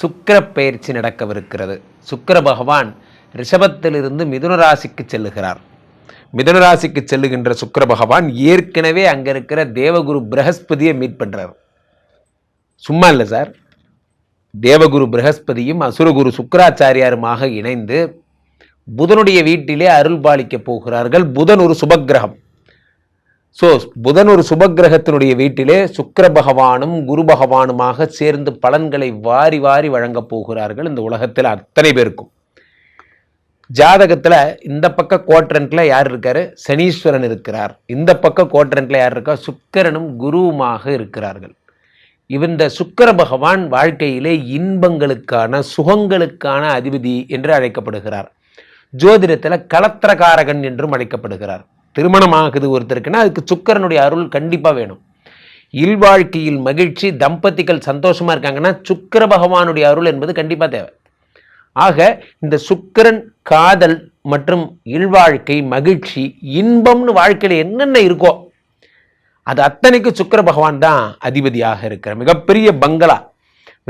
சுக்கர பயிற்சி நடக்கவிருக்கிறது. சுக்கர பகவான் ரிஷபத்திலிருந்து மிதுன ராசிக்கு செல்லுகிறார். மிதுன ராசிக்கு செல்லுகின்ற சுக்கர பகவான் ஏற்கனவே அங்கே இருக்கிற தேவகுரு பிரகஸ்பதியை மீட் பண்ணுறார் சும்மா இல்லை சார். தேவகுரு பிரகஸ்பதியும் அசுரகுரு சுக்கராச்சாரியாருமாக இணைந்து புதனுடைய வீட்டிலே அருள் பாலிக்கப் போகிறார்கள். புதன் ஒரு சுபக்கிரகம் ஸோ புதன் ஒரு சுபக்கிரகத்தினுடைய வீட்டிலே சுக்கர பகவானும் குரு பகவானுமாக சேர்ந்து பலன்களை வாரி வாரி வழங்கப் போகிறார்கள் இந்த உலகத்தில் அத்தனை பேருக்கும். ஜாதகத்தில் இந்த பக்க கோட்ரண்ட்டில் யார் இருக்காரு? சனீஸ்வரன் இருக்கிறார். இந்த பக்க கோட்ரண்ட்டில் யார் இருக்கா? சுக்கிரனும் குருவுமாக இருக்கிறார்கள். இந்த சுக்கர பகவான் வாழ்க்கையிலே இன்பங்களுக்கான சுகங்களுக்கான அதிபதி என்று அழைக்கப்படுகிறார். ஜோதிடத்தில் கலத்திரகாரகன் என்றும் அழைக்கப்படுகிறார். திருமணம் ஆகுது ஒருத்தருக்குன்னா அதுக்கு சுக்கரனுடைய அருள் கண்டிப்பாக வேணும். இல்வாழ்க்கையில் மகிழ்ச்சி தம்பதிகள் சந்தோஷமாக இருக்காங்கன்னா சுக்கிர பகவானுடைய அருள் என்பது கண்டிப்பாக தேவை. ஆக இந்த சுக்கிரன் காதல் மற்றும் இல்வாழ்க்கை மகிழ்ச்சி இன்பம்னு வாழ்க்கையில் என்னென்ன இருக்கோ அது அத்தனைக்கு சுக்கிர பகவான் தான் அதிபதியாக இருக்கிற மிகப்பெரிய பங்களா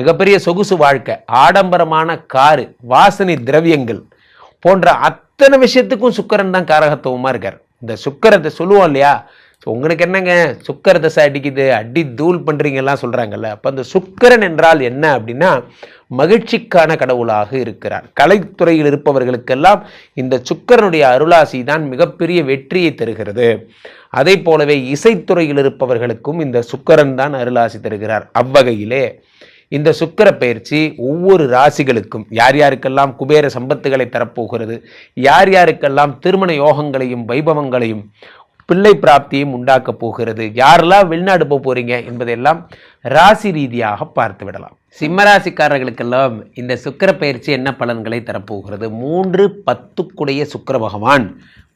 மிகப்பெரிய சொகுசு வாழ்க்கை ஆடம்பரமான காரு வாசனை திரவியங்கள் போன்ற அத்தனை விஷயத்துக்கும் சுக்கரன் தான் காரகத்துவமாக இருக்கார். இந்த சுக்கரத்தை சொல்லுவோம் இல்லையா? ஸோ உங்களுக்கு என்னங்க? சுக்கர தசை அடிக்குது அடி தூள் பண்ணுறீங்கலாம் சொல்கிறாங்கல்ல அப்போ அந்த சுக்கரன் என்றால் என்ன அப்படின்னா மகிழ்ச்சிக்கான கடவுளாக இருக்கிறார். கலைத்துறையில் இருப்பவர்களுக்கெல்லாம் இந்த சுக்கரனுடைய அருளாசி தான் மிகப்பெரிய வெற்றியை தருகிறது. அதே போலவே இசைத்துறையில் இருப்பவர்களுக்கும் இந்த சுக்கரன் தான் அருளாசி தருகிறார். அவ்வகையிலே இந்த சுக்கிர பயிற்சி ஒவ்வொரு ராசிகளுக்கும் யார் யாருக்கெல்லாம் குபேர சம்பத்துகளை தரப்போகிறது யார் யாருக்கெல்லாம் திருமண யோகங்களையும் வைபவங்களையும் பிள்ளை பிராப்தியும் உண்டாக்கப் போகிறது. யாரெல்லாம் வெளிநாடு போக போறீங்க என்பதையெல்லாம் ராசி ரீதியாக பார்த்து விடலாம். சிம்மராசிக்காரர்களுக்கெல்லாம் இந்த சுக்கிர பயிற்சி என்ன பலன்களை தரப்போகிறது? மூன்று பத்துக்குடைய சுக்கர பகவான்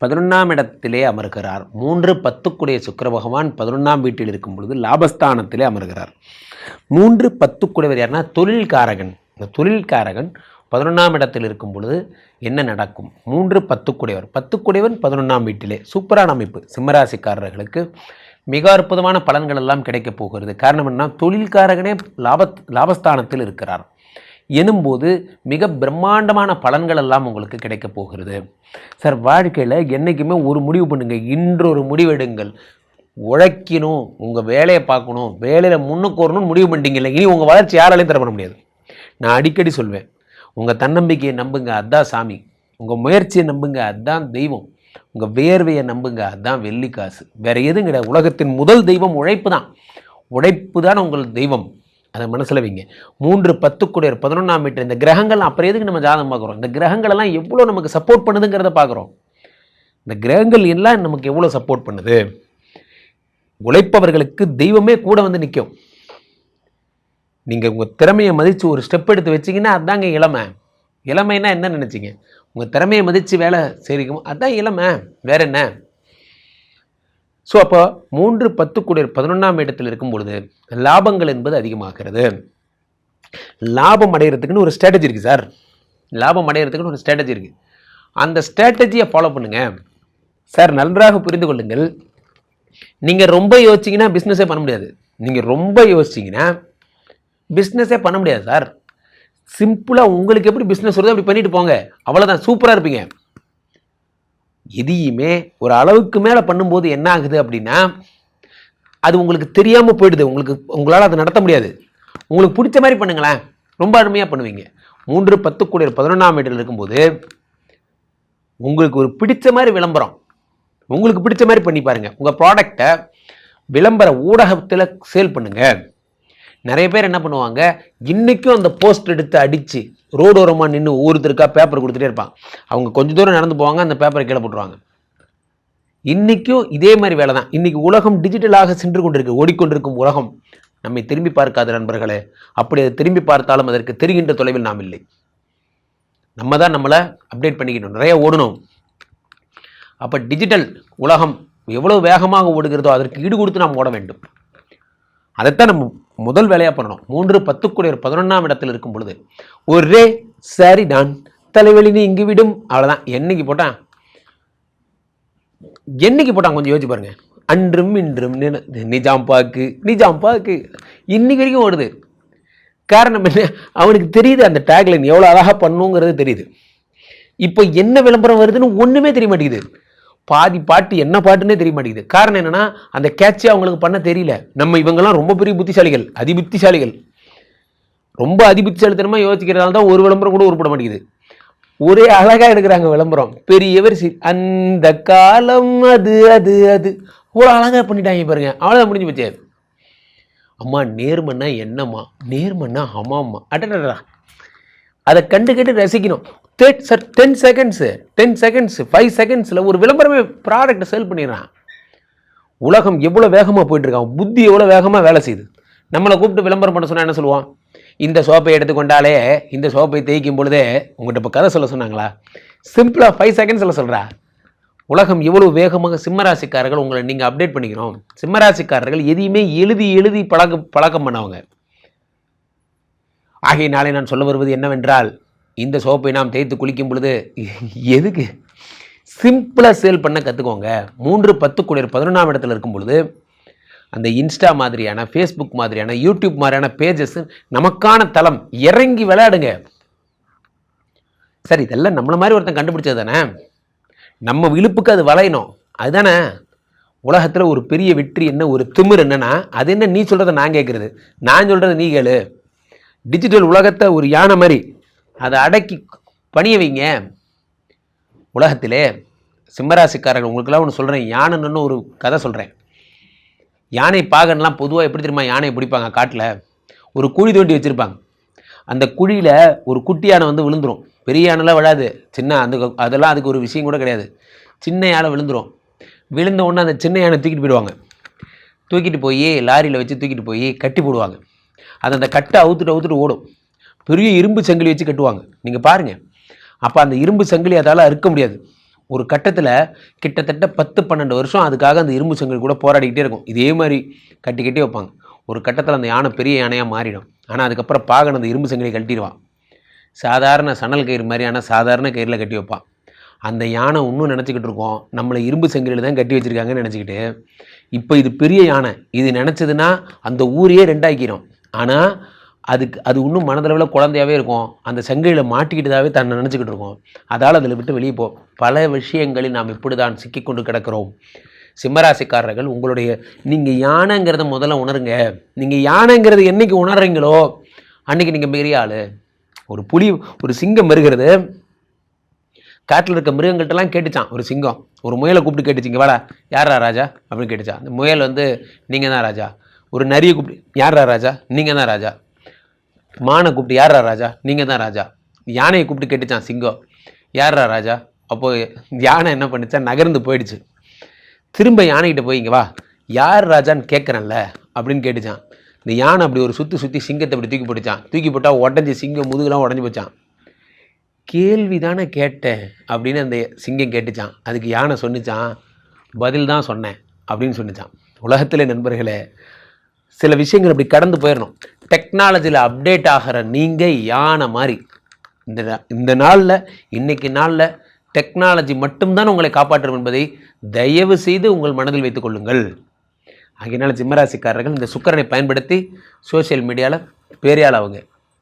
பதினொன்றாம் இடத்திலே அமர்கிறார். மூன்று பத்துக்குடைய சுக்கர பகவான் பதினொன்றாம் வீட்டில் இருக்கும் பொழுது லாபஸ்தானத்திலே அமர்கிறார். மூன்று பத்துக்குடையவர் யாருன்னா தொழில்காரகன். இந்த தொழில்காரகன் பதினொன்றாம் இடத்தில் இருக்கும் பொழுது என்ன நடக்கும்? மூன்று பத்துக்குடையவர். பத்துக்குடையவன் பதினொன்றாம் வீட்டிலே. சூப்பரான அமைப்பு. சிம்மராசிக்காரர்களுக்கு மிக அற்புதமான பலன்கள் எல்லாம் கிடைக்கப் போகிறது. காரணம் என்ன தொழில்காரகனே லாப லாபஸ்தானத்தில் இருக்கிறார். எனும்போது மிக பிரம்மாண்டமான பலன்கள் எல்லாம் உங்களுக்கு கிடைக்கப் போகிறது. சார் வாழ்க்கையில் என்றைக்குமே ஒரு முடிவு பண்ணுங்கள் இன்றொரு முடிவெடுங்கள். உழைக்கணும். உங்கள் வேலையை பார்க்கணும். வேலையில் முன்னுக்கு வரணும்னு முடிவு பண்ணிட்டீங்கல்ல இனி உங்கள் வளர்ச்சி யாராலையும் தர பண்ண முடியாது. நான் அடிக்கடி சொல்வேன். உங்கள் தன்னம்பிக்கையை நம்புங்க அதான் சாமி. உங்கள் முயற்சியை நம்புங்க அதுதான் தெய்வம். உங்கள் வேர்வையை நம்புங்க அதுதான் வெள்ளி காசு. வேற எதுவும் கிடையாது உலகத்தின் முதல் தெய்வம் உழைப்பு தான் உழைப்பு தான் உங்கள் தெய்வம். அதை மனசில் வைங்க. மூன்று பத்து குடியர் பதினொன்றாம் மீட்டர் இந்த கிரகங்கள் அப்புறம் எதுக்கு நம்ம ஜாதகம் பார்க்குறோம்? இந்த கிரகங்களெல்லாம் எவ்வளோ நமக்கு சப்போர்ட் பண்ணுதுங்கிறத பார்க்குறோம். இந்த கிரகங்கள் எல்லாம் நமக்கு எவ்வளோ சப்போர்ட் பண்ணுது? உழைப்பவர்களுக்கு தெய்வமே கூட வந்து நிற்கும் நீங்கள் உங்கள் திறமையை மதித்து ஒரு ஸ்டெப் எடுத்து வச்சிங்கன்னா அதாங்க இளமை. இளமைன்னா என்ன நினச்சிங்க? உங்கள் திறமையை மதித்து வேலை செய்யும் அதுதான் இளமை. வேற என்ன? ஸோ அப்போ மூன்று பத்து கூடிய பதினொன்றாம் இடத்தில் இருக்கும் பொழுது லாபங்கள் என்பது அதிகமாகிறது. லாபம் அடைகிறதுக்குன்னு ஒரு ஸ்ட்ராட்டஜி இருக்குது சார் லாபம் அடைகிறதுக்குன்னு ஒரு ஸ்ட்ராட்டஜி இருக்குது அந்த ஸ்ட்ராட்டஜியை ஃபாலோ பண்ணுங்கள் சார் நன்றாக புரிந்து கொள்ளுங்கள். நீங்கள் ரொம்ப யோசிச்சிங்கன்னா பிஸ்னஸே பண்ண முடியாது. நீங்கள் ரொம்ப யோசிச்சிங்கன்னா பிஸ்னஸே பண்ண முடியாது சார் சிம்பிளாக உங்களுக்கு எப்படி பிஸ்னஸ் வருதோ அப்படி பண்ணிட்டு போங்க. அவ்வளோதான் சூப்பராக இருப்பீங்க. எதையுமே ஒரு அளவுக்கு மேலே பண்ணும்போது என்ன ஆகுது அப்படின்னா அது உங்களுக்கு தெரியாமல் போயிடுது. உங்களுக்கு உங்களால் அதை நடத்த முடியாது. உங்களுக்கு பிடிச்ச மாதிரி பண்ணுங்களேன். ரொம்ப அருமையாக பண்ணுவீங்க. மூன்று பத்து கூட பதினொன்றாம் மீட்டர் இருக்கும்போது உங்களுக்கு ஒரு பிடிச்ச மாதிரி விளம்பரம். உங்களுக்கு பிடிச்ச மாதிரி பண்ணி பாருங்கள் உங்கள் ப்ராடக்டை விளம்பர ஊடகத்தில் சேல் பண்ணுங்கள் நிறைய பேர் என்ன பண்ணுவாங்க இன்றைக்கும் அந்த போஸ்ட் எடுத்து அடித்து ரோடோரமாக நின்று ஒவ்வொருத்தருக்கா பேப்பர் கொடுத்துட்டே இருப்பாங்க அவங்க கொஞ்ச தூரம் நடந்து போவாங்க அந்த பேப்பரை கீழே போட்டுருவாங்க. இன்றைக்கும் இதே மாதிரி வேலை தான். இன்றைக்கி உலகம் டிஜிட்டலாக சென்று கொண்டிருக்கு ஓடிக்கொண்டிருக்கும் உலகம். நம்மை திரும்பி பார்க்காத நண்பர்களே அப்படி அதை திரும்பி பார்த்தாலும் அதற்கு தெரிகின்ற தொலைவில் நாம் இல்லை. நம்ம தான் நம்மளை அப்டேட் பண்ணிக்கணும் நிறைய ஓடணும். அப்போ டிஜிட்டல் உலகம் எவ்வளோ வேகமாக ஓடுகிறதோ அதற்கு ஈடு கொடுத்து நாம் ஓட வேண்டும். அதைத்தான் நம்ம முதல் வேலையாக பண்ணணும். மூன்று பத்துக்குடியர் பதினொன்றாம் இடத்தில் இருக்கும் பொழுது ஒரே சரி நான் தலைவலி இங்கு விடும். அவ்வளோதான் என்னைக்கு போட்டான் என்னைக்கு போட்டான் கொஞ்சம் யோசிச்சு பாருங்க. அன்றும் இன்றும் நிஜாம் பாக்கு நிஜாம் பாக்கு. இன்னைக்கு வரைக்கும் ஓடுது. காரணம் என்ன? அவனுக்கு தெரியுது அந்த டேக்லைன் எவ்வளோ அழகாக பண்ணுங்கிறது தெரியுது. இப்போ என்ன விளம்பரம் வருதுன்னு ஒன்றுமே தெரிய மாட்டேங்குது. பாதி பாட்டு என்ன பாட்டுன்னே தெரிய மாட்டேங்குது. காரணம் என்னன்னா அந்த கேட்சை அவங்களுக்கு பண்ண தெரியல. நம்ம இவங்கெல்லாம் ரொம்ப பெரிய புத்திசாலிகள் அதிபுத்திசாலிகள். ரொம்ப அதிபுத்திசாலித்தனமாக யோசிக்கிறதால தான் ஒரு விளம்பரம் கூட உருப்பட மாட்டேங்குது. ஒரே அழகாக எடுக்கிறாங்க விளம்பரம். பெரியவர் சி அந்த காலம் அது அது அது. ஒரு அழகாக பண்ணிட்டாங்க பாருங்க. அவ்வளோதான் முடிஞ்சு போச்சு. அம்மா நேர்மன்னா என்னம்மா? நேர்மன்னா அம்மா அம்மா அடடா அதை கண்டு கேட்டு ரசிக்கணும். That sir ten seconds ten seconds five செகண்ட்ஸில் ஒரு விளம்பரமே ப்ராடக்ட்டை சேல் பண்ணிடுறான். உலகம் எவ்வளோ வேகமாக போயிட்டுருக்கான்? புத்தி எவ்வளோ வேகமாக வேலை செய்யுது. நம்மளை கூப்பிட்டு விளம்பரம் பண்ண சொன்னால் என்ன சொல்லுவான்? இந்த சோப்பை எடுத்துக்கொண்டாலே இந்த சோப்பை தேய்க்கும் பொழுதே உங்கள்கிட்ட இப்போ கதை சொல்ல சொன்னாங்களா? சிம்பிளாக ஃபைவ் செகண்ட்ஸில் சொல்கிறா உலகம் எவ்வளோ வேகமாக சிம்மராசிக்காரர்கள் உங்களை நீங்கள் அப்டேட் பண்ணிக்கிறோம். சிம்மராசிக்காரர்கள் எதையுமே எழுதி எழுதி பழக்க பழக்கம் பண்ணவங்க. ஆகையினாலே நான் சொல்ல வருவது என்னவென்றால் இந்த சோப்பை நாம் தேய்த்து குளிக்கும் பொழுது எதுக்கு? சிம்பிளாக சேல் பண்ண கற்றுக்கோங்க மூன்று பத்து குளிர் பதினொன்றாம் இடத்துல இருக்கும் பொழுது அந்த இன்ஸ்டா மாதிரியான ஃபேஸ்புக் மாதிரியான யூடியூப் மாதிரியான பேஜஸ் நமக்கான தளம். இறங்கி விளையாடுங்க. சரி இதெல்லாம் நம்மளை மாதிரி ஒருத்தன் கண்டுபிடிச்சது தானே? நம்ம விழுப்புக்கு அது வளையணும். அதுதானே? உலகத்தில் ஒரு பெரிய வெற்றி என்ன ஒரு திமிர் என்னன்னா அது என்ன நீ சொல்கிறத நான் கேட்குறது நான் சொல்கிறத நீ கேளு. டிஜிட்டல் உலகத்தை ஒரு யானை மாதிரி அதை அடக்கி பணிய வைங்க. உலகத்திலே சிம்மராசிக்காரர்கள் உங்களுக்கெல்லாம் ஒன்று சொல்கிறேன் யானைன்னு ஒரு கதை சொல்கிறேன் யானை பாகன்லாம் பொதுவாக எப்படி தெரியுமா? யானையை பிடிப்பாங்க காட்டில். ஒரு குழி தோண்டி வச்சுருப்பாங்க. அந்த குழியில் ஒரு குட்டி யானை வந்து விழுந்துரும். பெரிய யானைலாம் விழாது. சின்ன அந்த அதெல்லாம் அதுக்கு ஒரு விஷயம் கூட கிடையாது. சின்ன யானை விழுந்துடும் விழுந்த உடனே அந்த சின்ன யானை தூக்கிட்டு போயிடுவாங்க. தூக்கிட்டு போய் லாரியில் வச்சு தூக்கிட்டு போய் கட்டி போடுவாங்க. அது அந்த கட்டை அவுத்துட்டு அவுத்துட்டு ஓடும். பெரிய இரும்பு சங்கிலி வச்சு கட்டுவாங்க. நீங்கள் பாருங்கள் அப்போ அந்த இரும்பு சங்கிலி அதால் அறுக்க முடியாது. ஒரு கட்டத்தில் கிட்டத்தட்ட பத்து பன்னெண்டு வருஷம் அதுக்காக அந்த இரும்பு சங்கிலி கூட போராடிக்கிட்டே இருக்கும். இதே மாதிரி கட்டி கட்டி வைப்பாங்க. ஒரு கட்டத்தில் அந்த யானை பெரிய யானையாக மாறிடும். ஆனால் அதுக்கப்புறம் பாகன் அந்த இரும்பு சங்கிலி கட்டிடுவான் சாதாரண சணல் கயிறு மாதிரியான சாதாரண கயிறில் கட்டி வைப்பான். அந்த யானை இன்னும் நினச்சிக்கிட்டு இருக்கோம். நம்மளை இரும்பு சங்கிலியில் தான் கட்டி வச்சுருக்காங்கன்னு நினச்சிக்கிட்டு. இப்போ இது பெரிய யானை. இது நினச்சதுன்னா அந்த ஊரையே ரெண்டாக்கிடும் ஆனால் அதுக்கு அது இன்னும் மனதளவில் குழந்தையாவே இருக்கும். அந்த சங்கிலியில் மாட்டிக்கிட்டதாகவே தன்னை நினச்சிக்கிட்டு இருக்கோம். அதால் அதில் விட்டு வெளியே போ பல விஷயங்களில் நாம் இப்படி தான் சிக்கிக்கொண்டு கிடக்கிறோம். சிம்மராசிக்காரர்கள் உங்களுடைய நீங்கள் யானைங்கிறத முதல்ல உணருங்க. நீங்கள் யானைங்கிறது என்னைக்கு உணர்றீங்களோ அன்னைக்கு நீங்கள் பெரிய ஆள். ஒரு புலி ஒரு சிங்கம் வருகிறது. காட்டில் இருக்க மிருகங்கள்ட்டெல்லாம் கேட்டுச்சான் ஒரு சிங்கம். ஒரு முயலை கூப்பிட்டு கேட்டுச்சிங்க வாடா யாரா ராஜா? அப்படின்னு கேட்டுச்சான் அந்த முயல் வந்து நீங்கள் தான் ராஜா. ஒரு நரியை கூப்பிட்டு யாரா ராஜா? நீங்கள் தான் ராஜா. மானை கூப்பிட்டு யாரா ராஜா? நீங்கள் தான் ராஜா. யானையை கூப்பிட்டு கேட்டுச்சான் சிங்கம் யாரா ராஜா? அப்போது யானை என்ன பண்ணுச்சா? நகர்ந்து போயிடுச்சு. திரும்ப யானைகிட்ட போய் இங்கே வா. யார் ராஜான்னு கேட்குறேன்ல அப்படின்னு கேட்டுச்சான். இந்த யானை அப்படி ஒரு சுற்றி சுற்றி சிங்கத்தை அப்படி தூக்கி போட்டுச்சான். தூக்கி போட்டால் உடஞ்சி சிங்கம் முதுகெலாம் உடஞ்சி போச்சான். கேள்வி தானே கேட்டேன் அப்படின்னு அந்த சிங்கம் கேட்டுச்சான். அதுக்கு யானை சொன்னிச்சான் பதில் தான் சொன்னேன் அப்படின்னு சொன்னிச்சான். உலகத்தில் நண்பர்களே சில விஷயங்கள் அப்படி கடந்து போயிடணும். டெக்னாலஜியில் அப்டேட் ஆகிற நீங்கள் யானை மாதிரி. இந்த நா- இந்த நாளில் இன்றைக்கி நாளில் டெக்னாலஜி மட்டும்தான் உங்களை காப்பாற்றும் என்பதை தயவு செய்து உங்கள் மனதில் வைத்துக் கொள்ளுங்கள். ஆகையினால ஜிம்மராசிக்காரர்கள் இந்த சுக்கரனை பயன்படுத்தி சோஷியல் மீடியாவில் பெரியாள் அவங்க